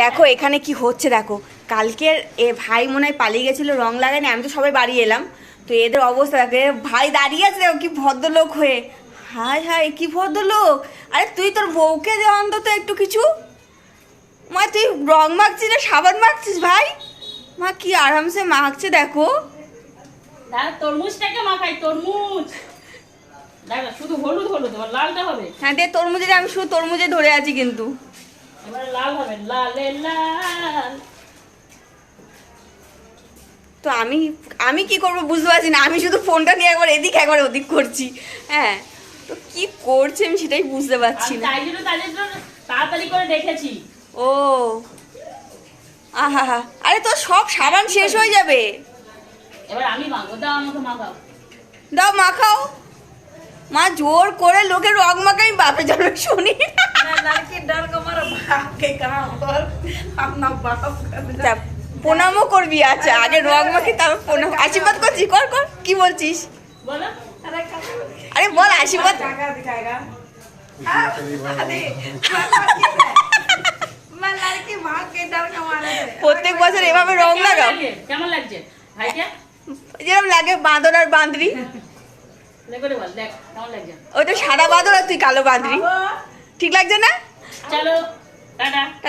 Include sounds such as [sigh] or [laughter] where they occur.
দেখো এখানে কি হচ্ছে দেখো। কালকের এ ভাই মনে হয় পালিয়ে গেছিল রং লাগায়নি আমি তো সবাই বাড়ি এলাম। তো এদের অবস্থা দেখো ভাই দাঁড়িয়ে আছে দেখো কি ভদ্রলোক হয়ে। হায় হায় কি ভদ্রলোক। আরে তুই তোর বউকে দে অন্তত একটু কিছু। মা তুই রং মাখছিস না সাবান মাখছিস ভাই? মা কি আরামসে মাখছে দেখো। তরমুজটাকে মাখাই তরমুজ। শুধু হলুদ হলুদ লালটা হবে। হ্যাঁ দে তরমুজে আমি শুধু তরমুজে ধরে আছি কিন্তু। তো আমি আমি কি করব বুঝতে পারছি না আমি শুধু ফোনটা নিয়ে একবার এদিক একবার ওদিক করছি হ্যাঁ। তো কি করছে আমি সেটাই বুঝতে পারছি না। তাই জন্য তাদের জন্য তাড়াতাড়ি করে দেখেছি। ও আহা হা আরে তো সব সাবান শেষ হয়ে যাবে। এবার আমি মাখো দাও আমাকে মাখাও। দাও মাখাও। মা জোর করে লোকে রং মাখাই বাপে জন্য শুনি না। প্রণামও করবি আচ্ছা আগে রং মাখি তারপর প্রণাম। আশীর্বাদ করছি কর কর কি বলছিস? আরে বল আশীর্বাদ। [laughs] প্রত্যেক বছর এভাবে রং লাগাও। কেমন লাগছে? যেরকম লাগে বাঁদর আর বাঁদরি। ওই তো সাদা বাঁদর আর তুই কালো বাঁদরি। ঠিক লাগছে না? চলো। 拜拜。